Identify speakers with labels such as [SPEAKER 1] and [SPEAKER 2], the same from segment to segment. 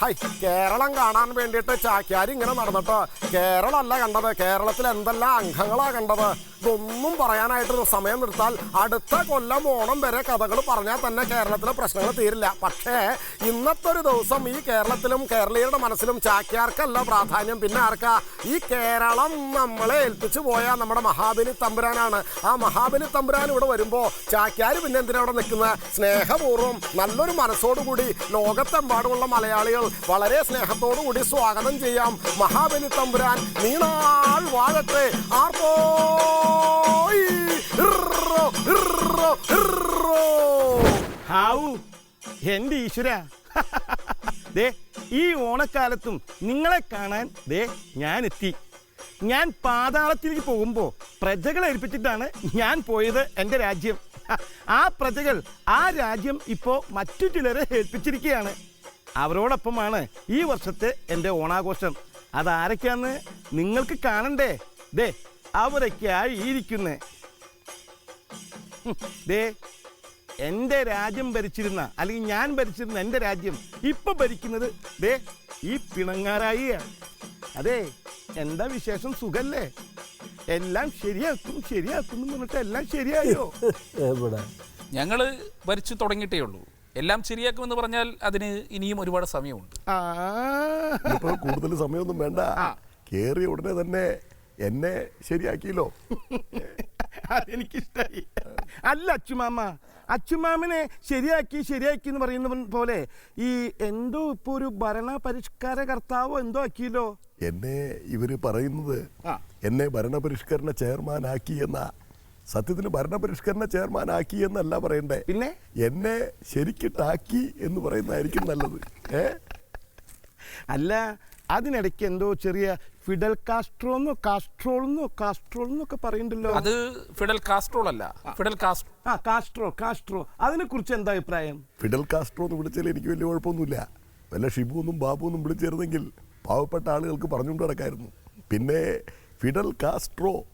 [SPEAKER 1] High Keralam കാണാൻ വേണ്ടിയിട്ട് ചാക്യാരി ഇങ്ങനെ നടന്നിട്ട് കേരളമല്ല കണ്ടത് കേരളത്തിൽ എന്തെല്ലാം അംഗങ്ങളാ കണ്ടത് ഇതൊന്നും പറയാനായിട്ട് സമയം നിർത്താൽ അടുത്ത കൊല്ലം ഓണം വരെ കഥകൾ പറഞ്ഞാൽ തന്നെ കേരളത്തിലെ പ്രശ്നങ്ങൾ തീരില്ല. പക്ഷേ ഇന്നത്തെ ഒരു ദിവസം ഈ കേരളത്തിലും കേരളീയരുടെ മനസ്സിലും ചാക്യാർക്കല്ല പ്രാധാന്യം. പിന്നെ ആർക്കാ? ഈ കേരളം നമ്മളെ ഏൽപ്പിച്ചു പോയ നമ്മുടെ മഹാബലി തമ്പുരാനാണ്. ആ മഹാബലി തമ്പുരാൻ ഇവിടെ വരുമ്പോൾ ചാക്യാർ പിന്നെ എന്തിനാ അവിടെ നിൽക്കുന്നത് സ്നേഹപൂർവം നല്ലൊരു മനസ്സോടുകൂടി ലോകത്തെമ്പാടുമുള്ള മലയാളികൾ വളരെ സ്നേഹത്തോടുകൂടി സ്വാഗതം ചെയ്യാം. മഹാബലി തമ്പുരാൻ നീണാൾ വാഴട്ടെ. ആർപ്പോ.
[SPEAKER 2] ഹാവു എന്റെ ഈശ്വര. ദേ ഈ ഓണക്കാലത്തും നിങ്ങളെ കാണാൻ ദേ ഞാൻ എത്തി ഞാൻ പാതാളത്തിലേക്ക് പോകുമ്പോൾ പ്രജകളെ ഏൽപ്പിച്ചിട്ടാണ് ഞാൻ പോയത് എന്റെ രാജ്യം. ആ പ്രജകൾ ആ രാജ്യം ഇപ്പോൾ മറ്റു ചിലരെ ഏൽപ്പിച്ചിരിക്കുകയാണ് അവരോടൊപ്പമാണ് ഈ വർഷത്തെ എന്റെ ഓണാഘോഷം. അതാരൊക്കെയാന്ന് നിങ്ങൾക്ക് കാണണ്ടേ? ദേ അവരൊക്കെയായി ഇരിക്കുന്നേ. ദേ എന്റെ രാജ്യം ഭരിച്ചിരുന്ന അല്ലെങ്കിൽ ഞാൻ ഭരിച്ചിരുന്ന എന്റെ രാജ്യം ഇപ്പൊ ഭരിക്കുന്നത് ദേ ഈ പിണങ്ങാറായി അതെ എന്താ വിശേഷം? സുഖല്ലേ? എല്ലാം ശരിയാക്കും ശരിയാക്കും എന്ന് പറഞ്ഞിട്ട് എല്ലാം ശരിയായോ?
[SPEAKER 3] ഞങ്ങൾ
[SPEAKER 4] ഞങ്ങൾ ഭരിച്ചു തുടങ്ങിയിട്ടേ ഉള്ളൂ. എല്ലാം ശരിയാക്കുമെന്ന് പറഞ്ഞാൽ അതിന് ഇനിയും ഒരുപാട് സമയമുണ്ട്.
[SPEAKER 2] ആ.
[SPEAKER 1] ഇപ്പൊ കൂടുതൽ സമയമൊന്നും വേണ്ട. കേറിയ ഉടനെ തന്നെ എന്നെ ശരിയാക്കിയല്ലോ.
[SPEAKER 2] അതെനിക്കിഷ്ടായി. അല്ല അച്ചുമാമ അച്ചുമാമനെ ശരിയാക്കി ശരിയാക്കി എന്ന് പറയുന്ന പോലെ ഈ എന്തോ ഇപ്പൊ ഒരു ഭരണ പരിഷ്കാര കർത്താവോ എന്തോ ആക്കിയല്ലോ?
[SPEAKER 1] എന്നെ ഇവർ പറയുന്നത് എന്നെ ഭരണപരിഷ്കരണ ചെയർമാൻ ആക്കി എന്ന സത്യത്തിൽ ഭരണപരിഷ്കരണ ചെയർമാൻ ആക്കി എന്നല്ല പറയണ്ടേ.
[SPEAKER 2] പിന്നെ?
[SPEAKER 1] എന്നെ ശരിക്കിട്ടാക്കി എന്ന് പറയുന്നതായിരിക്കും നല്ലത്. ഏ?
[SPEAKER 2] അല്ല അതിനിടയ്ക്ക് എന്തോ ചെറിയ ഫിഡൽ കാസ്ട്രോ എന്നോ കാസ്ട്രോൾ എന്നോ കാസ്ട്രോൾ എന്നൊക്കെ പറയണ്ടല്ലോ
[SPEAKER 4] അത് ഫിഡൽ കാസ്ട്രോൾ അല്ല. ഫിഡൽ കാസ്ട്രോ
[SPEAKER 2] ആ കാസ്ട്രോ കാസ്ട്രോ. അതിനെ കുറിച്ച് എന്താ അഭിപ്രായം?
[SPEAKER 1] ഫിഡൽ കാസ്ട്രോ എന്ന് വിളിച്ചാൽ എനിക്ക് വലിയ കുഴപ്പമൊന്നുമില്ല. വല്ല ഷിബു ഒന്നും ബാബു ഒന്നും വിളിച്ചിരുന്നെങ്കിൽ പാവപ്പെട്ട ആളുകൾക്ക് പറഞ്ഞുകൊണ്ട് നടക്കായിരുന്നു. പിന്നെ Fidel Castro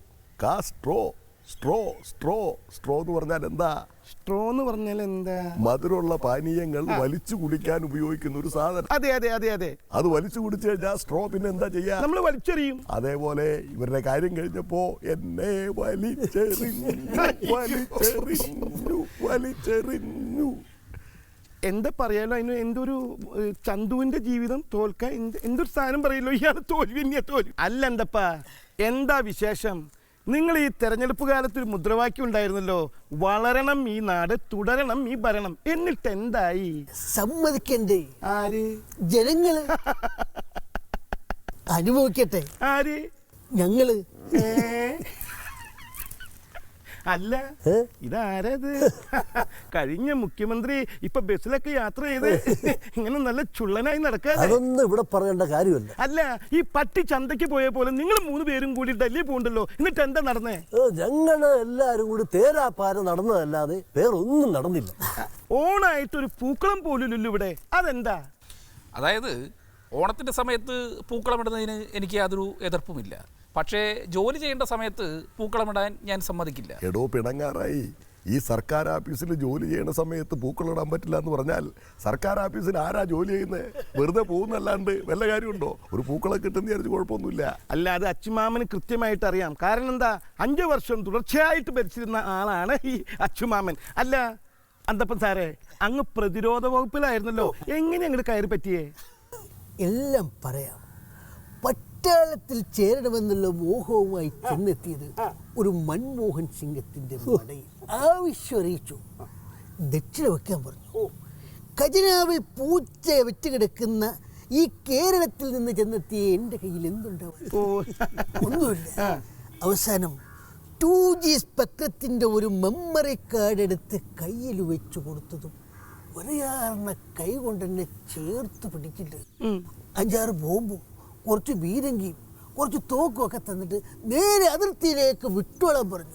[SPEAKER 1] Castro. Straw straw straw എന്ന് പറഞ്ഞാൽ എന്താ?
[SPEAKER 2] സ്ട്രോ എന്ന് പറഞ്ഞാൽ എന്താ?
[SPEAKER 1] മധുരമുള്ള പാനീയങ്ങൾ വലിച്ചു കുടിക്കാൻ ഉപയോഗിക്കുന്ന ഒരു സാധനം.
[SPEAKER 2] അതെ അതെ അതെ അതെ.
[SPEAKER 1] അത് വലിച്ചു കുടിച്ചു കഴിഞ്ഞാൽ സ്ട്രോ പിന്നെ എന്താ ചെയ്യാ?
[SPEAKER 2] നമ്മൾ വലിച്ചെറിയും.
[SPEAKER 1] അതേപോലെ ഇവരുടെ കാര്യം കഴിഞ്ഞപ്പോ എന്നെ വലിച്ചെറിഞ്ഞു വലിച്ചെറിഞ്ഞു വലിച്ചെറിഞ്ഞു.
[SPEAKER 2] എന്താ പറയാലോ അതിന് എന്തൊരു ചന്തുവിന്റെ ജീവിതം തോൽക്കാൻ എന്ത് എന്തൊരു സാധനം പറയല്ലോ ഇയാൾ തോൽവി തോൽവി. അല്ല എന്തപ്പാ? എന്താ വിശേഷം? നിങ്ങൾ ഈ തെരഞ്ഞെടുപ്പ് കാലത്ത് ഒരു മുദ്രാവാക്യം ഉണ്ടായിരുന്നല്ലോ വളരണം ഈ നാട് തുടരണം ഈ ഭരണം. എന്നിട്ട് എന്തായി?
[SPEAKER 3] സമ്മതിക്കണ്ടേ?
[SPEAKER 2] ആര്?
[SPEAKER 3] ജനങ്ങൾ. അനുഭവിക്കട്ടെ.
[SPEAKER 2] ആര്? ഞങ്ങൾ? അല്ല? ഇതാരത്? കഴിഞ്ഞ മുഖ്യമന്ത്രി ഇപ്പൊ ബസ്സിലൊക്കെ യാത്ര ചെയ്ത് ഇങ്ങനെ നല്ല ചുള്ളനായി നടക്കാതെ.
[SPEAKER 3] അതൊന്നും ഇവിടെ പറയേണ്ട കാര്യമല്ല.
[SPEAKER 2] അല്ല ഈ പട്ടി ചന്തക്ക് പോയ പോലെ നിങ്ങൾ മൂന്ന് പേരും കൂടി ഡൽഹി പോണ്ടല്ലോ എന്നിട്ട് എന്താ നടന്നേ?
[SPEAKER 3] ഞങ്ങൾ എല്ലാരും കൂടി തേരാപ്പാര നടന്നതല്ലാതെ വേറൊന്നും നടന്നില്ല.
[SPEAKER 2] ഓണായിട്ടൊരു പൂക്കളം പോലുമില്ലല്ലോ ഇവിടെ. അതെന്താ?
[SPEAKER 4] അതായത് ഓണത്തിന്റെ സമയത്ത് പൂക്കളം ഇടുന്നതിന് എനിക്ക് യാതൊരു എതിർപ്പുമില്ല. പക്ഷേ ജോലി ചെയ്യേണ്ട സമയത്ത് പൂക്കളമിടാൻ ഞാൻ സമ്മതിക്കില്ല.
[SPEAKER 1] എടോ പിണങ്ങാറായി. ഈ സർക്കാർ ഓഫീസിൽ ജോലി ചെയ്യുന്ന സമയത്ത് പൂക്കളിടാൻ പറ്റില്ല എന്ന് പറഞ്ഞാൽ സർക്കാർ ഓഫീസിൽ ആരാ ജോലി ചെയ്യുന്നത് വെറുതെ പോകുന്നല്ലാണ്ട് വല്ല കാര്യമുണ്ടോ? ഒരു പൂക്കളൊക്കെ കിട്ടുന്ന വിചാരിച്ച് കുഴപ്പമൊന്നുമില്ല.
[SPEAKER 2] അല്ല അത് അച്ചുമാമന് കൃത്യമായിട്ട് അറിയാം. കാരണം എന്താ? അഞ്ചു വർഷം തുടർച്ചയായിട്ട് ഭരിച്ചിരുന്ന ആളാണ് ഈ അച്ചുമാമൻ. അല്ല അന്തപ്പൻ സാറേ അങ്ങ് പ്രതിരോധ വകുപ്പിലായിരുന്നല്ലോ. എങ്ങനെ അങ്ങോട്ട് കയറി പറ്റിയേ?
[SPEAKER 3] എല്ലാം പറയാം. പട്ടാളത്തിൽ ചേരണമെന്നുള്ള മോഹവുമായി ചെന്നെത്തിയത് ഒരു മൻമോഹൻ സിംഗത്തിന്റെ മടയിൽ. ആവശ്യം അറിയിച്ചു. ദക്ഷിണ വയ്ക്കാൻ പറഞ്ഞു. ഖജനാവിൽ പൂച്ച വെച്ചുകിടക്കുന്ന ഈ കേരളത്തിൽ നിന്ന് ചെന്നെത്തിയ എന്റെ കയ്യിൽ എന്തുണ്ടാവും? ഒന്നുമില്ല. അവസാനം ടു ജി സ്പെക്രത്തിന്റെ ഒരു മെമ്മറി കാർഡ് എടുത്ത് കയ്യിൽ വെച്ചു കൊടുത്തതും ഒരേയാറിന കൈ കൊണ്ട് എന്നെ ചേർത്ത് പിടിച്ചിട്ട് അഞ്ചാറ് ബോംബും കുറച്ച് ബീരങ്കിയും കുറച്ച് തോക്കും ഒക്കെ തന്നിട്ട് നേരെ അതിർത്തിയിലേക്ക് വിട്ടോളാൻ പറഞ്ഞു.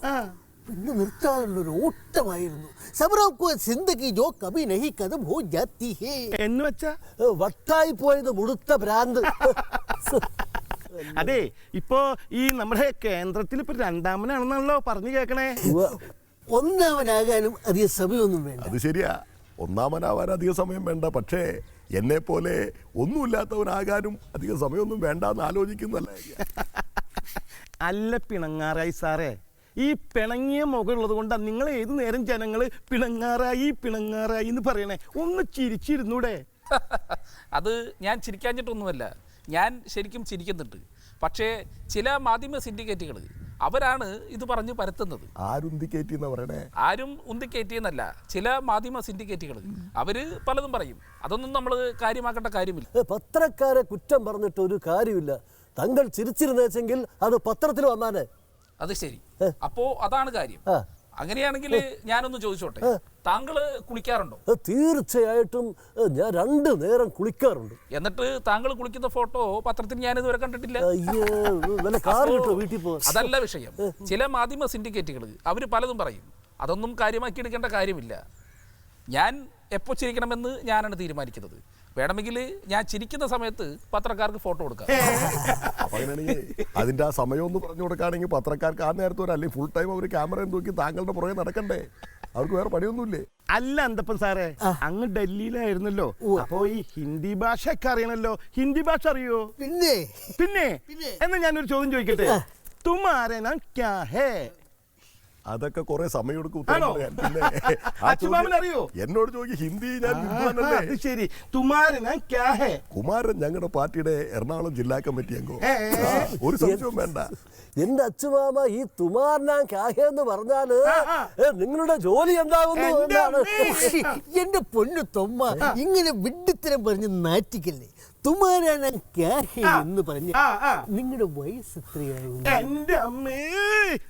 [SPEAKER 3] പിന്നെ നിർത്താനുള്ള ഒരു ഓട്ടമായിരുന്നു. സബറോക്കോ സിന്ദഗി ജോ കബി നഹി കഥ ഭോ ജാത്തി ഹേ.
[SPEAKER 2] എന്ന് വെച്ചാ?
[SPEAKER 3] വട്ടായി പോയത് മുടുത്ത ഭ്രാന്ത്.
[SPEAKER 2] അതെ ഇപ്പോ ഈ നമ്മുടെ കേന്ദ്രത്തിൽ ഇപ്പൊ രണ്ടാമനാണെന്നാണല്ലോ പറഞ്ഞു കേക്കണേ.
[SPEAKER 3] ഒന്നാമനാകാനും അധികം സമയമൊന്നും വേണ്ട.
[SPEAKER 1] അത് ശരിയാ.
[SPEAKER 5] ഒന്നാമനാവാൻ അധിക സമയം വേണ്ട പക്ഷേ എന്നെ പോലെ ഒന്നുമില്ലാത്തവനാകാനും അധിക സമയമൊന്നും വേണ്ട എന്ന് ആലോചിക്കുന്നല്ല
[SPEAKER 2] അല്ല പിണങ്ങാറായി സാറേ. ഈ പിണങ്ങിയ മുഖമുള്ളത് കൊണ്ടാണ് നിങ്ങൾ ഏത് നേരം ജനങ്ങൾ പിണങ്ങാറായി പിണങ്ങാറായി എന്ന് പറയണേ? ഒന്ന് ചിരിച്ചിരുന്നൂടെ.
[SPEAKER 4] അത് ഞാൻ ചിരിക്കാഞ്ഞിട്ടൊന്നുമല്ല. ഞാൻ ശരിക്കും ചിരിക്കുന്നുണ്ട്. പക്ഷേ ചില മാധ്യമ സിൻഡിക്കേറ്റുകൾ അവരാണ് ഇത് പറഞ്ഞ് പരത്തുന്നത്.
[SPEAKER 5] ആരുന്തിക്കേറ്റി എന്ന് പറയണേ?
[SPEAKER 4] ആരും ഉന്തിക്കയറ്റിയെന്നല്ല ചില മാധ്യമ സിൻഡിക്കേറ്റുകൾ അവർ പലതും പറയും. അതൊന്നും നമ്മൾ കാര്യമാക്കേണ്ട കാര്യമില്ല.
[SPEAKER 6] പത്രക്കാരെ കുറ്റം പറഞ്ഞിട്ട് ഒരു കാര്യമില്ല. തങ്ങൾ ചിരിച്ചിരുന്നെങ്കിൽ അത് പത്രത്തിൽ വന്നാനെ
[SPEAKER 4] അത് ശരി. അപ്പോ അതാണ് കാര്യം. അങ്ങനെയാണെങ്കിൽ ഞാനൊന്ന് ചോദിച്ചോട്ടെ? താങ്കൾ കുളിക്കാറുണ്ടോ?
[SPEAKER 6] തീർച്ചയായിട്ടും ഞാൻ രണ്ട് നേരം കുളിക്കാറുണ്ട്.
[SPEAKER 4] എന്നിട്ട് താങ്കൾ കുളിക്കുന്ന ഫോട്ടോ പത്രത്തിൽ ഞാൻ ഇതുവരെ കണ്ടിട്ടില്ല. അതല്ല വിഷയം. ചില മാധ്യമ സിൻഡിക്കേറ്റുകൾ അവർ പലതും പറയും. അതൊന്നും കാര്യമാക്കി എടുക്കേണ്ട കാര്യമില്ല. ഞാൻ എപ്പോൾ ചിരിക്കണമെന്ന് ഞാനാണ് തീരുമാനിക്കുന്നത്. വേണമെങ്കിൽ ഞാൻ ചിരിക്കുന്ന സമയത്ത് പത്രക്കാർക്ക് ഫോട്ടോ കൊടുക്കാം.
[SPEAKER 5] അപ്പൊ അങ്ങനെയാണെങ്കിൽ അതിന്റെ ആ സമയം ഒന്ന് പറഞ്ഞു കൊടുക്കുകയാണെങ്കിൽ പത്രക്കാർക്ക് ആ നേരത്തെ ഒരു അല്ലെങ്കിൽ ഫുൾ ടൈം അവർ ക്യാമറ നോക്കി താങ്കളുടെ പുറകെ നടക്കണ്ടേ? അവർക്ക് വേറെ പണിയൊന്നുമില്ലേ?
[SPEAKER 2] അല്ല എന്തപ്പൻ സാറേ അങ്ങ് ഡൽഹിയിലായിരുന്നല്ലോ. അപ്പോ ഈ ഹിന്ദി ഭാഷ ഒക്കെ അറിയണല്ലോ. ഹിന്ദി ഭാഷ അറിയോ?
[SPEAKER 3] പിന്നെ.
[SPEAKER 2] പിന്നെ. എന്നാ ഞാനൊരു ചോദ്യം ചോദിക്കട്ടെ? തുമാരെ നാം ക്യാ ഹേ?
[SPEAKER 5] അതൊക്കെ കുറെ സമയം എടുക്കും ഉത്തരം
[SPEAKER 2] ആണോ?
[SPEAKER 5] പറയാൻ. പിന്നെ ആ
[SPEAKER 2] അച്ചുമാമൻ
[SPEAKER 5] ചോദ്യം-
[SPEAKER 2] അറിയോ?
[SPEAKER 5] എന്നോട് ചോദിക്കും ഹിന്ദി ഞാൻ
[SPEAKER 2] ശരി. ക്യാ ഹേ
[SPEAKER 5] കുമാരൻ ഞങ്ങളുടെ പാർട്ടിയുടെ എറണാകുളം ജില്ലാ കമ്മിറ്റി അംഗം ഒരു സംശയവും വേണ്ട.
[SPEAKER 6] എന്റെ അച്ഛമാമ ഈ കാഹ എന്ന് പറഞ്ഞാൽ. നിങ്ങളുടെ ജോലി എന്താകുന്നു
[SPEAKER 2] എന്റെ
[SPEAKER 6] എന്നാണ്.
[SPEAKER 3] എന്റെ പൊന്നു തൊമ്മ ഇങ്ങനെ വിഡ്ഢിത്തരം പറഞ്ഞ് നാറ്റിക്കല്ലേ? തുമാരാണ് എന്ന് പറഞ്ഞ. നിങ്ങളുടെ വയസ്സ് എത്രയാകും
[SPEAKER 2] എന്റെ അമ്മേ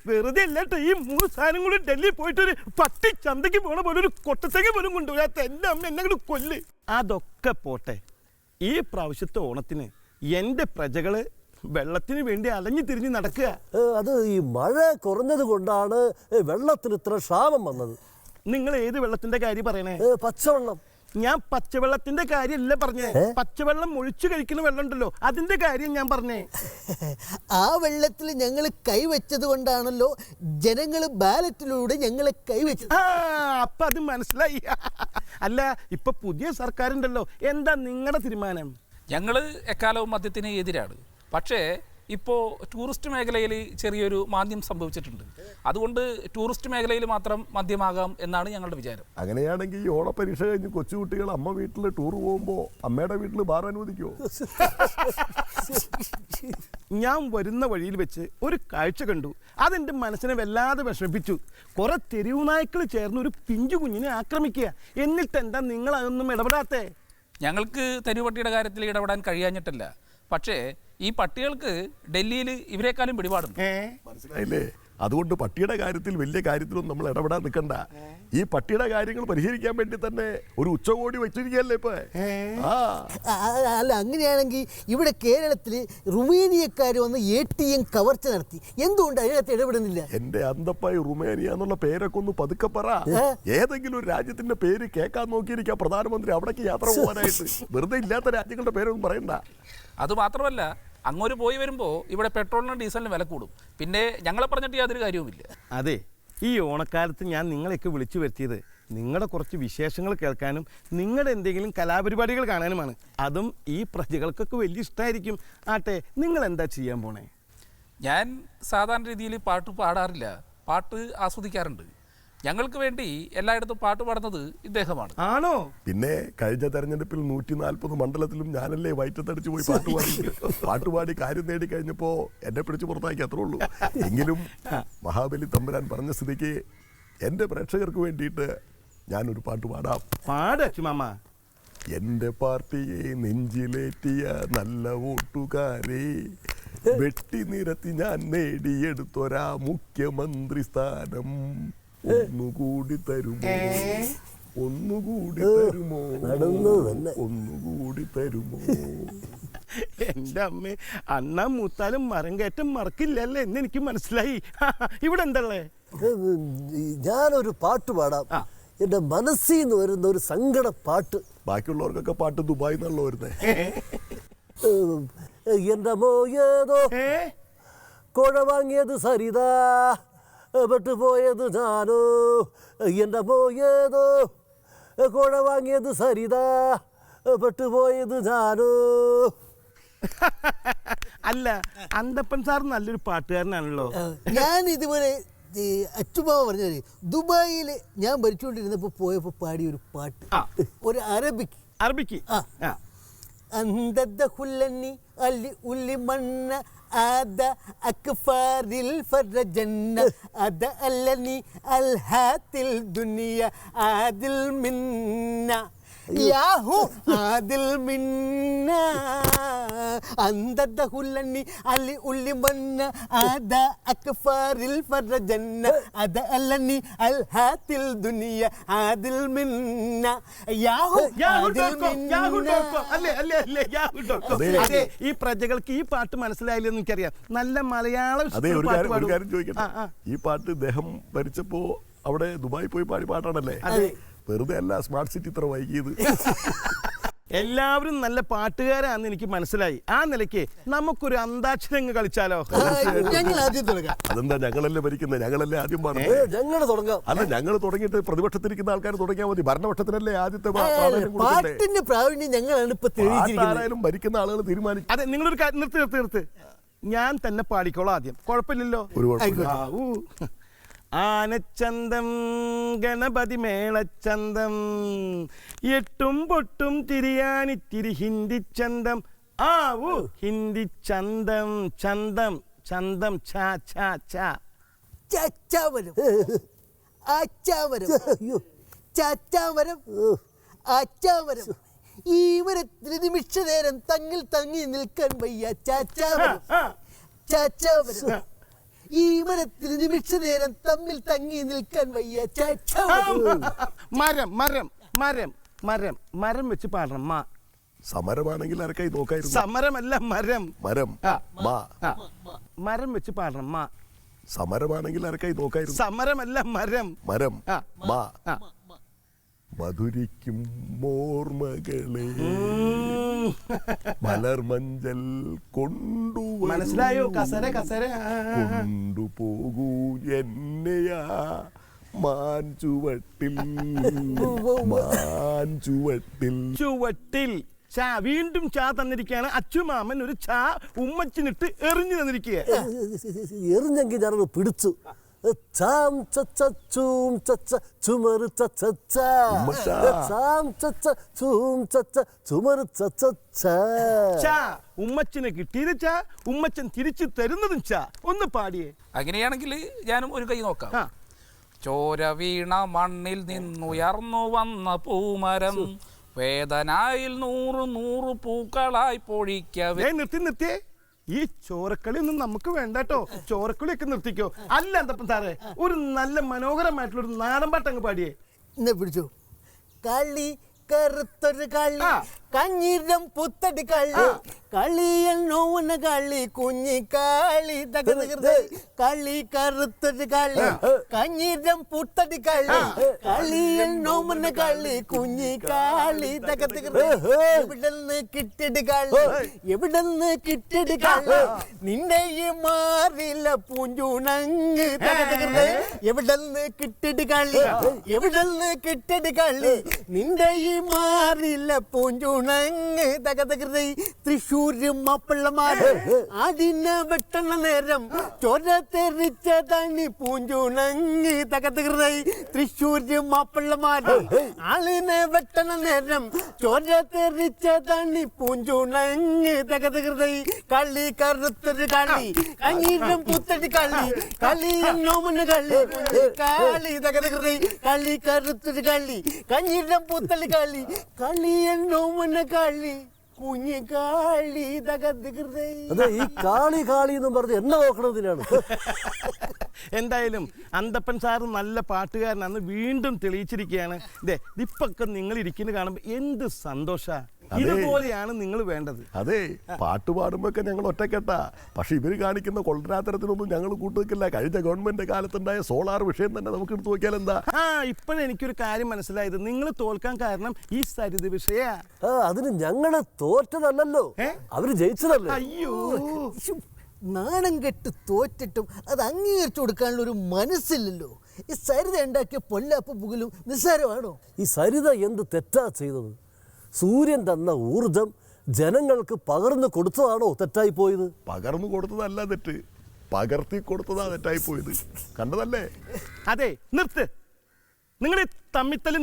[SPEAKER 2] വെറുതെ അല്ലട്ടോ ഈ മൂന്ന് സാധനം കൂടി ഡൽഹി പോയിട്ട് ഒരു പട്ടി ചന്തയ്ക്ക് പോണ പോലെ ഒരു കൊട്ടത്തേക്ക് പോലും കൊണ്ടുവരാത്ത എന്റെ അമ്മ എന്നെ കൂടെ കൊല്ല്. അതൊക്കെ പോട്ടെ. ഈ പ്രാവശ്യത്തെ ഓണത്തിന് എന്റെ പ്രജകൾ വെള്ളത്തിന് വേണ്ടി അലഞ്ഞു തിരിഞ്ഞ് നടക്കുക.
[SPEAKER 6] അത് ഈ മഴ കുറഞ്ഞത് കൊണ്ടാണ് വെള്ളത്തിന് ഇത്ര ക്ഷാമം വന്നത്.
[SPEAKER 2] നിങ്ങൾ ഏത് വെള്ളത്തിന്റെ കാര്യം പറയണേ?
[SPEAKER 6] പച്ചവെള്ളം.
[SPEAKER 2] ഞാൻ പച്ചവെള്ളത്തിന്റെ കാര്യമല്ല പറഞ്ഞേ. പച്ചവെള്ളം ഒഴിച്ചു കഴിക്കുന്ന വെള്ളം ഉണ്ടല്ലോ അതിന്റെ കാര്യം ഞാൻ പറഞ്ഞേ.
[SPEAKER 3] ആ വെള്ളത്തിൽ ഞങ്ങൾ കൈവച്ചത് കൊണ്ടാണല്ലോ ജനങ്ങൾ ബാലറ്റിലൂടെ ഞങ്ങളെ കൈവച്ചത്
[SPEAKER 2] ആ അപ്പൊ അത് മനസ്സിലായി. അല്ല ഇപ്പൊ പുതിയ സർക്കാരുണ്ടല്ലോ എന്താ നിങ്ങളുടെ തീരുമാനം?
[SPEAKER 4] ഞങ്ങൾ എക്കാലവും മദ്യത്തിന് എതിരാണ്. പക്ഷേ ഇപ്പോൾ ടൂറിസ്റ്റ് മേഖലയിൽ ചെറിയൊരു മാന്ദ്യം സംഭവിച്ചിട്ടുണ്ട്. അതുകൊണ്ട് ടൂറിസ്റ്റ് മേഖലയിൽ മാത്രം മദ്യമാകാം എന്നാണ് ഞങ്ങളുടെ വിചാരം.
[SPEAKER 5] അങ്ങനെയാണെങ്കിൽ ഈ ഓണപ്പരീക്ഷ കഴിഞ്ഞ് കൊച്ചുകുട്ടികൾ അമ്മ വീട്ടിൽ ടൂർ പോകുമ്പോൾ അമ്മയുടെ വീട്ടിൽ ബാർ അനുവദിക്കുമോ
[SPEAKER 2] ഞാൻ വരുന്ന വഴിയിൽ വെച്ച് ഒരു കാഴ്ച കണ്ടു. അതെന്റെ മനസ്സിനെ വല്ലാതെ വിഷമിപ്പിച്ചു. കുറെ തെരുവു നായ്ക്കൾ ചേർന്ന് ഒരു പിഞ്ചു കുഞ്ഞിനെ ആക്രമിക്കുക. എന്നിട്ട് എന്താ നിങ്ങൾ അതൊന്നും ഇടപെടാത്തേ?
[SPEAKER 4] ഞങ്ങൾക്ക് തെരുവട്ടിയുടെ കാര്യത്തിൽ ഇടപെടാൻ കഴിയാഞ്ഞിട്ടല്ല. പക്ഷേ ഈ പട്ടികൾക്ക് ഡൽഹിയിൽ ഇവരെക്കാളും പിടിപാടുണ്ട്.
[SPEAKER 5] മനസ്സിലായില്ലേ? അതുകൊണ്ട് പട്ടിയുടെ കാര്യത്തിൽ വലിയ കാര്യത്തിലൊന്നും നമ്മൾ ഇടപെടാൻ നിൽക്കണ്ട. ഈ പട്ടിയുടെ കാര്യങ്ങൾ പരിഹരിക്കാൻ വേണ്ടി തന്നെ ഒരു ഉച്ചകോടി വെച്ചിരിക്കുകയല്ലേ ഇപ്പൊ?
[SPEAKER 3] അല്ല അങ്ങനെയാണെങ്കിൽ ഇവിടെ കേരളത്തിൽ റുമേനിയക്കാർ വന്ന് എ ടി എം കവർച്ച നടത്തി. എന്തുകൊണ്ട് അതിനകത്ത് ഇടപെടുന്നില്ല?
[SPEAKER 5] എന്റെ അന്തപ്പായി റുമേനിയ എന്നുള്ള പേരൊക്കെ ഒന്ന് പതുക്കെ പറ. ഏതെങ്കിലും ഒരു രാജ്യത്തിന്റെ പേര് കേൾക്കാൻ നോക്കിയിരിക്കാം പ്രധാനമന്ത്രി അവിടേക്ക് യാത്ര പോകാനായിട്ട്. വെറുതെ ഇല്ലാത്ത രാജ്യങ്ങളുടെ പേരൊന്നും പറയണ്ട.
[SPEAKER 4] അത് മാത്രമല്ല അങ്ങോട്ട് പോയി വരുമ്പോൾ ഇവിടെ പെട്രോളിനും ഡീസലിനും വില കൂടും. പിന്നെ ഞങ്ങളെ പറഞ്ഞിട്ട് യാതൊരു കാര്യവുമില്ല.
[SPEAKER 2] അതെ ഈ ഓണക്കാലത്ത് ഞാൻ നിങ്ങളെയൊക്കെ വിളിച്ചു വരുത്തിയത് നിങ്ങളുടെ കുറച്ച് വിശേഷങ്ങൾ കേൾക്കാനും നിങ്ങളുടെ എന്തെങ്കിലും കലാപരിപാടികൾ കാണാനുമാണ്. അതും ഈ പ്രജകൾക്കൊക്കെ വലിയ ഇഷ്ടമായിരിക്കും ആട്ടെ നിങ്ങൾ എന്താ ചെയ്യാൻ പോണേ?
[SPEAKER 4] ഞാൻ സാധാരണ രീതിയിൽ പാട്ട് പാടാറില്ല. പാട്ട് ആസ്വദിക്കാറുണ്ട്. ഞങ്ങൾക്ക് വേണ്ടി എല്ലായിടത്തും പാട്ട് പാടുന്നത് ഇദ്ദേഹമാണ്.
[SPEAKER 2] ആണോ?
[SPEAKER 5] പിന്നെ കഴിഞ്ഞ തെരഞ്ഞെടുപ്പിൽ നൂറ്റി നാൽപ്പത് മണ്ഡലത്തിലും ഞാനല്ലേ വയറ്റത്തടിച്ച് പോയി പാട്ട് പാടി? പാട്ട് പാടി കാര്യം നേടി കഴിഞ്ഞപ്പോ എന്നെ പിടിച്ച് പുറത്താക്കി അത്രേ ഉള്ളൂ. എങ്കിലും മഹാബലി തമ്പുരാൻ പറഞ്ഞ സ്ഥിതിക്ക് എന്റെ പ്രേക്ഷകർക്ക് വേണ്ടിയിട്ട് ഞാനൊരു പാട്ട് പാടാം.
[SPEAKER 2] പാട് അച്ചുമാമ
[SPEAKER 5] എന്റെ പാർട്ടിയെ നെഞ്ചിലേറ്റിയ നല്ല വോട്ടുകാരെ വെട്ടി നിരത്തി ഞാൻ നേടിയെടുത്തൊരാ മുഖ്യമന്ത്രി സ്ഥാനം. ഒന്നുകൂടി തരുമോ ഒന്നുകൂടി തരുമോ
[SPEAKER 6] നടന്നു തന്നെ.
[SPEAKER 5] ഒന്നുകൂടി തരുമോ
[SPEAKER 2] എന്റെ അമ്മേ അണ്ണാ മൂത്താലും മരം കയറ്റം മറക്കില്ലല്ലേ എന്ന് എനിക്ക് മനസ്സിലായി. ഇവിടെ
[SPEAKER 6] എന്തല്ലേ ഞാനൊരു പാട്ട് പാടാം. എന്റെ മനസ്സിൽ നിന്ന് വരുന്ന ഒരു സങ്കട പാട്ട്
[SPEAKER 5] ബാക്കിയുള്ളവർക്കൊക്കെ പാട്ട് ദുബായിൽ നിന്നുള്ള വരുന്നേ?
[SPEAKER 6] ഏ, എന്റെ മോയേതോ കോഴ വാങ്ങിയത് സരിതാ. പെട്ടുപോയത് ഞാനോ? എന്റെ പോയതോ? കോഴ വാങ്ങിയത് സരിത. പെട്ടുപോയത് ഞാനോ?
[SPEAKER 2] അല്ല അന്തപ്പൻ സാർ നല്ലൊരു പാട്ടുകാരനാണല്ലോ.
[SPEAKER 3] ഞാൻ ഇതുപോലെ അച്ചുമാവ് പറഞ്ഞ ദുബായിൽ ഞാൻ ഭരിച്ചുകൊണ്ടിരുന്നപ്പോ പോയപ്പോൾ പാടിയ ഒരു പാട്ട്. ഒരു അറബിക്ക്.
[SPEAKER 2] അറബിക്ക്.
[SPEAKER 3] അന്തദ്ദുല്ലി അല്ലി ഉല്ലി മണ്ണ هذا أكفار الفرجنة هذا ألني الهات الدنيا عادل منا മിന്ന
[SPEAKER 2] ഹുല്ലണ്ണി
[SPEAKER 3] അലി
[SPEAKER 2] ഉള്ളി മന്ന അദ അക്ഫാറിൽ ഫർജന്ന
[SPEAKER 3] അദ
[SPEAKER 2] അല്ലണ്ണി അൽ ഹാത്തിൽ ദുനിയ അതിൽ മിന്ന.
[SPEAKER 5] അതെ.
[SPEAKER 2] ഈ പ്രജകൾക്ക് ഈ പാട്ട് മനസ്സിലായില്ല എനിക്കറിയാം. നല്ല മലയാളം
[SPEAKER 5] അതെ ഈ പാട്ട് ഇദ്ദേഹം ഭരിച്ചപ്പോ അവിടെ ദുബായി പോയി പാടി പാട്ടാണല്ലേ? വെറുതെ അല്ല സ്മാർട്ട് സിറ്റി ഇത്ര വൈകിയത്.
[SPEAKER 2] എല്ലാവരും നല്ല പാട്ടുകാരാന്ന് എനിക്ക് മനസ്സിലായി. ആ നിലയ്ക്ക് നമുക്കൊരു അന്താക്ഷരങ്ങ് കളിച്ചാലോ?
[SPEAKER 3] ഞങ്ങൾ ആദ്യം തുടങ്ങാം.
[SPEAKER 5] അതെന്താ ഞങ്ങളല്ലേ ഭരിക്കുന്നത് ഞങ്ങളല്ലേ ആദ്യം
[SPEAKER 6] പറഞ്ഞത്
[SPEAKER 5] പാടുന്നത്
[SPEAKER 6] ഞങ്ങൾ തുടങ്ങാം.
[SPEAKER 5] അല്ല ഞങ്ങൾ തുടങ്ങിയിട്ട് പ്രതിപക്ഷത്തിരിക്കുന്ന ആൾക്കാർ തുടങ്ങിയാൽ മതി. ഭരണപക്ഷത്തിനല്ലേ ആദ്യത്തെ പ്രാ- പ്രാധാന്യം കൊടുക്കണ്ടേ
[SPEAKER 3] പാട്ടിന്റെ പ്രാവീണ്യം ഞങ്ങളാണ് ഇപ്പൊ തെളിയിച്ചിരിക്കുന്നത്.
[SPEAKER 5] പാട്ടാരായാലും ഭരിക്കുന്ന ആളുകൾ തീരുമാനിക്കും.
[SPEAKER 2] അതെ നിങ്ങളൊരു കാര്യം നിർത്ത് നിർത്ത് നിർത്ത്. ഞാൻ തന്നെ പാടിക്കോളാം ആദ്യം. കുഴപ്പമില്ലല്ലോ.
[SPEAKER 5] ഒരു കുഴപ്പമില്ല.
[SPEAKER 2] ആ, ഊ. ആനച്ചന്തം ഗണപതി മേളച്ചന്തം എട്ടും പൊട്ടും തിരിയാനിത്തിരി ഹിന്ദി ചന്തം ആ ഊ ഹിന്ദി ചന്തം ചന്തം ചന്തം ചാ ചാ ചാ.
[SPEAKER 3] ചച്ചാവരം. ആച്ചാവരം.
[SPEAKER 6] അയ്യോ.
[SPEAKER 3] ചച്ചാവരം. ഈ വരത്തിന് നിമിഷ നേരം തങ്ങിൽ തങ്ങി നിൽക്കാൻ വയ്യ. ചാച്ചാവരം. ചാച്ചാവരം. ഈ മരത്തിന് നിമിഷ നേരം തമ്മിൽ തങ്ങി നിൽക്കാൻ വയ്യ.
[SPEAKER 2] മരം മരം മരം മരം മരം വെച്ച് പാടണം മാ.
[SPEAKER 5] സമരമാണെങ്കിൽ ആർക്കായി നോക്കായിരുന്നു?
[SPEAKER 2] സമരമല്ല മരം.
[SPEAKER 5] മരം
[SPEAKER 2] ആ.
[SPEAKER 5] മാ.
[SPEAKER 2] മരം വെച്ച് പാടണം മാ.
[SPEAKER 5] സമരമാണെങ്കിൽ ആർക്കായി നോക്കായിരുന്നു?
[SPEAKER 2] സമരമല്ല മരം.
[SPEAKER 5] മരം മാ.
[SPEAKER 2] ആ.
[SPEAKER 5] മധുരിക്കും മോർമകളെ
[SPEAKER 2] മലർ
[SPEAKER 5] മലർമഞ്ചൽ കൊണ്ടു
[SPEAKER 2] മനസ്സിലായോ? കസര കസര.
[SPEAKER 5] കൊണ്ടുപോകൂ എന്നെയാ. മാൻ ചുവട്ടിൽ. മാൻ ചുവട്ടിൽ.
[SPEAKER 2] ചുവട്ടിൽ. ചാ വീണ്ടും ചാ തന്നിരിക്കുകയാണ്. അച്ചുമാമൻ ഒരു ചാ ഉമ്മച്ചിനിട്ട് എറിഞ്ഞു തന്നിരിക്കുക
[SPEAKER 6] എറിഞ്ഞെങ്കിൽ ഞാനത് പിടിച്ചു. ചാം ചച്ച ചൂം ചച്ച ചുമര് ചച്ച. ചാം ചച്ച ചൂം. ചച്ച ചുമര് ചച്ച
[SPEAKER 2] ചാ ഉമ്മച്ചിനെ കിട്ടിയത് ചാ ഉമ്മച്ചൻ തിരിച്ചു തരുന്നതും ചാ. ഒന്ന് പാടിയേ.
[SPEAKER 4] അങ്ങനെയാണെങ്കിൽ ഞാനും ഒരു കൈ നോക്കാം. ചോര വീണ മണ്ണിൽ നിന്നുയർന്നു വന്ന പൂമരം വേദനായിൽ നൂറ് നൂറ് പൂക്കളായി പൊഴിക്കവേ
[SPEAKER 2] നിർത്തി നിർത്തിയേ. ഈ ചോരക്കളി ഒന്നും നമുക്ക് വേണ്ട കേട്ടോ. ചോരക്കളിയൊക്കെ നിർത്തിക്കോ. അല്ല എന്തപ്പം സാറേ? ഒരു നല്ല മനോഹരമായിട്ടുള്ള ഒരു നാടൻ പാട്ട് അങ്ങ് പാടിയേ.
[SPEAKER 3] എന്നെ പിടിച്ചു. കളി കറുത്തൊരു കളി. കഞ്ഞിരം പുത്തടി കളി കളിയൻ നോവന കളി കുഞ്ഞി കളി കളി കറുത്തൊരു കളി കഞ്ഞിരം പുത്തടി കളി കളിയൻ നോവന കളി കുഞ്ഞി കളി എവിടെന്ന് കിട്ടിട് കളി എവിടെന്ന് കിട്ടടി കള്ളി? നിന്റെ മാറില്ല പൂഞ്ചുണങ്ങ് എവിടെന്ന് കിട്ടിട് കളി എവിടെന്ന് കിട്ടടി കള്ളി? നിന്റെ മാറില്ല പൂഞ്ചുണങ്ങ് തകതകൃതി തൃശ്ശൂര് മാപ്പിള്ളമാര്. അതിനെ വെട്ടണ നേരം ചോര തണി പൂഞ്ചുണങ്ങ് തകതകൃതി തൃശ്ശൂര് മാപ്പിള്ളമാര്. ആളിനെ വെട്ടണ നേരം ചോര തണി പൂഞ്ചുണങ്ങ് തകതകൃതി. കളി കറുത്തൊരു കളി കഞ്ഞീരം പുത്തടി കളി കളി എന്നോമന് കളി കളി തകതകൃതി കളി കറുത്തൊരു കളി കഞ്ഞീരം പുത്തളി കളി കളി എന്നോമന കളി കുഞ്ഞി കാളി
[SPEAKER 6] അതെ ഈ കാളി കാളി എന്നും പറഞ്ഞ് എന്നെ നോക്കണതിനാണ്
[SPEAKER 2] എന്തായാലും അന്തപ്പൻ സാറ് നല്ല പാട്ടുകാരനാണെന്ന് വീണ്ടും തെളിയിച്ചിരിക്കുകയാണ്. ഇതേ ഇപ്പൊക്കെ നിങ്ങൾ ഇരിക്കുന്നത് കാണുമ്പോൾ എന്ത് സന്തോഷ.
[SPEAKER 5] അതെ.
[SPEAKER 2] ഇതുപോലെയാണ് നിങ്ങൾ വേണ്ടത്.
[SPEAKER 5] അതെ പാട്ട് പാടുമ്പോഴൊക്കെ ഞങ്ങൾ ഒറ്റക്കെട്ടാ. പക്ഷെ ഇവർ കാണിക്കുന്ന കൊള്ളരാത്തരത്തിനൊന്നും ഞങ്ങൾ കൂട്ടുവെക്കില്ല കഴിഞ്ഞ ഗവൺമെന്റ് കാലത്തുണ്ടായ സോളാർ വിഷയം തന്നെ നമുക്ക് എടുത്തു നോക്കിയാൽ എന്താ?
[SPEAKER 2] ആ ഇപ്പോഴെനിക്കൊരു കാര്യം മനസ്സിലായത്. നിങ്ങൾ തോൽക്കാൻ കാരണം ഈ സരിത വിഷയ.
[SPEAKER 6] ആ അതിന് ഞങ്ങൾ തോറ്റതല്ലല്ലോ.
[SPEAKER 2] ഏ?
[SPEAKER 6] അവർ ജയിച്ചതല്ലേ.
[SPEAKER 2] അയ്യോ.
[SPEAKER 3] നാണം കെട്ട് തോറ്റിട്ടും അത് അംഗീകരിച്ചു കൊടുക്കാനുള്ള ഒരു മനസ്സില്ലല്ലോ. ഈ സരിത ഉണ്ടാക്കിയ പൊല്ലാപ്പ് പുകലും നിസ്സാരമാണോ?
[SPEAKER 6] ഈ സരിത എന്ത് തെറ്റാ ചെയ്തത്? സൂര്യൻ തന്ന ഊർജം ജനങ്ങൾക്ക് പകർന്നു കൊടുത്തതാണോ തെറ്റായി പോയത്?
[SPEAKER 5] പകർന്നു കൊടുത്തതല്ല തെറ്റ്. പകർത്തി കൊടുത്തതാ തെറ്റായി പോയത്. കണ്ടതല്ലേ?
[SPEAKER 2] അതെ നിർത്ത്. നിങ്ങൾ ഈ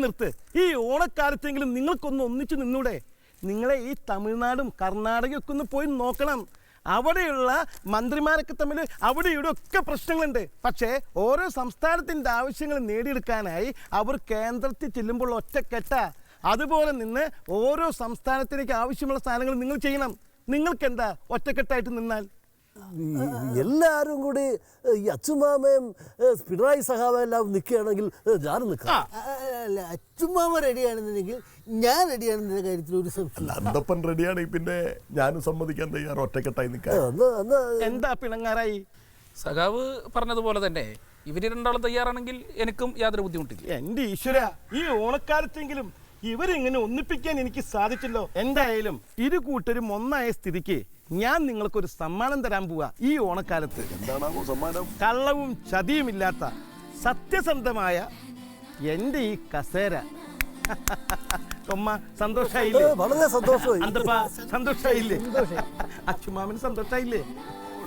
[SPEAKER 2] നിർത്ത്. ഈ ഓണക്കാലത്തെങ്കിലും നിങ്ങൾക്കൊന്ന് ഒന്നിച്ചു നിന്നൂടെ. നിങ്ങളെ ഈ തമിഴ്നാടും കർണാടകയൊക്കെ ഒന്ന് പോയി നോക്കണം. അവിടെയുള്ള മന്ത്രിമാരൊക്കെ തമ്മിൽ അവിടെ ഇവിടെ ഒക്കെ പ്രശ്നങ്ങളുണ്ട്. പക്ഷേ ഓരോ സംസ്ഥാനത്തിന്റെ ആവശ്യങ്ങൾ നേടിയെടുക്കാനായി അവർ കേന്ദ്രത്തിൽ ചെല്ലുമ്പോൾ ഒറ്റക്കെട്ട. അതുപോലെ നിന്ന് ഓരോ സംസ്ഥാനത്തിലേക്ക് ആവശ്യമുള്ള സാധനങ്ങൾ നിങ്ങൾ ചെയ്യണം. നിങ്ങൾക്ക് എന്താ ഒറ്റക്കെട്ടായിട്ട് നിന്നാൽ?
[SPEAKER 6] എല്ലാരും എല്ലാവരും കൂടി ഈ അച്ചുമാമയും പിണറായി സഹാബം എല്ലാം നിൽക്കുകയാണെങ്കിൽ ഞാൻ ഞാനും നിൽക്കാം.
[SPEAKER 3] അല്ല അച്ചുമാമ റെഡിയാണെന്നുണ്ടെങ്കിൽ ഞാൻ റെഡിയാണെന്ന കാര്യത്തിൽ ഒരു
[SPEAKER 5] അന്തപ്പൻ റെഡിയാണെങ്കിൽ പിന്നെ ഞാനും സമ്മതിക്കാൻ തയ്യാറ് ഒറ്റക്കെട്ടായി
[SPEAKER 6] എന്നാ
[SPEAKER 2] എന്താ പിണങ്ങാറായി?
[SPEAKER 4] സഖാവ് പറഞ്ഞതുപോലെ തന്നെ ഇവർ രണ്ടാളും തയ്യാറാണെങ്കിൽ എനിക്കും യാതൊരു ബുദ്ധിമുട്ടില്ല.
[SPEAKER 2] എന്റെ ഈശ്വര ഈ ഓണക്കാലത്തെങ്കിലും ഇവരിങ്ങനെ ഒന്നിപ്പിക്കാൻ എനിക്ക് സാധിച്ചല്ലോ. എന്തായാലും ഇരു കൂട്ടരും ഒന്നായ സ്ഥിതിക്ക് ഞാൻ നിങ്ങൾക്കൊരു സമ്മാനം തരാൻ പോവാ ഈ ഓണക്കാലത്ത്.
[SPEAKER 5] എന്താണാവോ സമ്മാനം?
[SPEAKER 2] കള്ളവും ചതിയുമില്ലാത്ത സത്യസന്ധമായ എന്റെ ഈ കസേര. കൊമ്മ സന്തോഷായില്ലേ?
[SPEAKER 6] വളരെ സന്തോഷമായി.
[SPEAKER 2] അന്തപ്പ സന്തോഷായില്ലേ? അച്ചുമാമന് സന്തോഷായില്ലേ?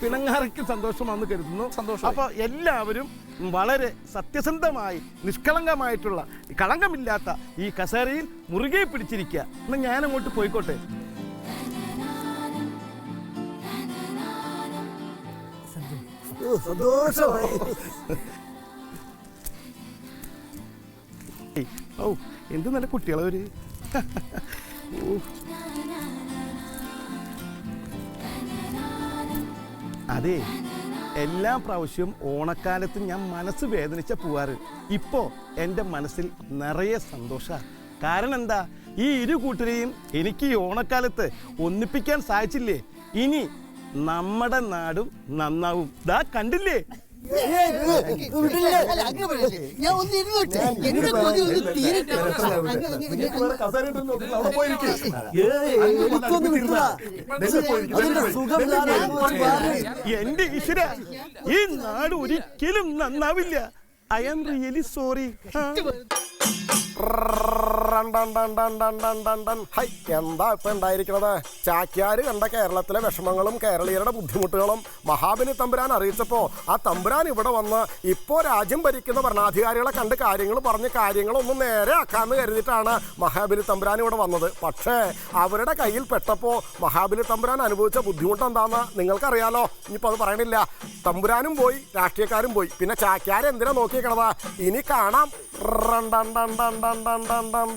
[SPEAKER 2] പിണങ്ങാറയ്ക്ക് സന്തോഷമാണെന്ന് കരുതുന്നു.
[SPEAKER 4] സന്തോഷം
[SPEAKER 2] അപ്പൊ എല്ലാവരും വളരെ സത്യസന്ധമായി നിഷ്കളങ്കമായിട്ടുള്ള കളങ്കമില്ലാത്ത ഈ കസേരയിൽ മുറുകെ പിടിച്ചിരിക്കുക. എന്നാൽ ഞാനങ്ങോട്ട് പോയിക്കോട്ടെ.
[SPEAKER 6] സന്തോഷമായി.
[SPEAKER 2] ഓ എന്ത് നല്ല കുട്ടികളവര്. അതെ. എല്ലാ പ്രാവശ്യവും ഓണക്കാലത്ത് ഞാൻ മനസ്സ് വേദനിച്ച പോവാറ്. ഇപ്പോൾ എന്റെ മനസ്സിൽ നിറയെ സന്തോഷമാണ് കാരണം എന്താ? ഈ ഇരു കൂട്ടരെയും എനിക്ക് ഈ ഓണക്കാലത്ത് ഒന്നിപ്പിക്കാൻ സാധിച്ചില്ലേ? ഇനി നമ്മുടെ നാടും നന്നാവും. ദാ കണ്ടില്ലേ.
[SPEAKER 3] ഞാൻ ഒന്ന് ഇരുന്നോട്ടെ എന്റെ കൊതി ഒന്ന് തീരട്ടെ.
[SPEAKER 2] എന്റെ ഈശ്വര ഈ നാട് ഒരിക്കലും നന്നാവില്ല. I am. Really sorry
[SPEAKER 1] hi എന്താ ഇപ്പൊ ചാക്യാര് കണ്ട കേരളത്തിലെ വിഷമങ്ങളും കേരളീയരുടെ ബുദ്ധിമുട്ടുകളും മഹാബലി തമ്പുരാൻ അറിയിച്ചപ്പോ ആ തമ്പുരാൻ ഇവിടെ വന്ന് ഇപ്പോ രാജ്യം ഭരിക്കുന്ന ഭരണാധികാരികളെ കണ്ട് കാര്യങ്ങൾ പറഞ്ഞ് കാര്യങ്ങളൊന്നും നേരെ ആക്കാന്ന് കരുതിയിട്ടാണ് മഹാബലി തമ്പുരാൻ ഇവിടെ വന്നത്. പക്ഷേ അവരുടെ കയ്യിൽ പെട്ടപ്പോ മഹാബലി തമ്പുരാൻ അനുഭവിച്ച ബുദ്ധിമുട്ട് എന്താന്ന് നിങ്ങൾക്കറിയാലോ? ഇനിയിപ്പോ അത് പറയണില്ല. തമ്പുരാനും പോയി രാഷ്ട്രീയക്കാരും പോയി. പിന്നെ ചാക്യാരെന്തിനാ എന്തിനാ നോക്കിക്കണത് ഇനി കാണാം.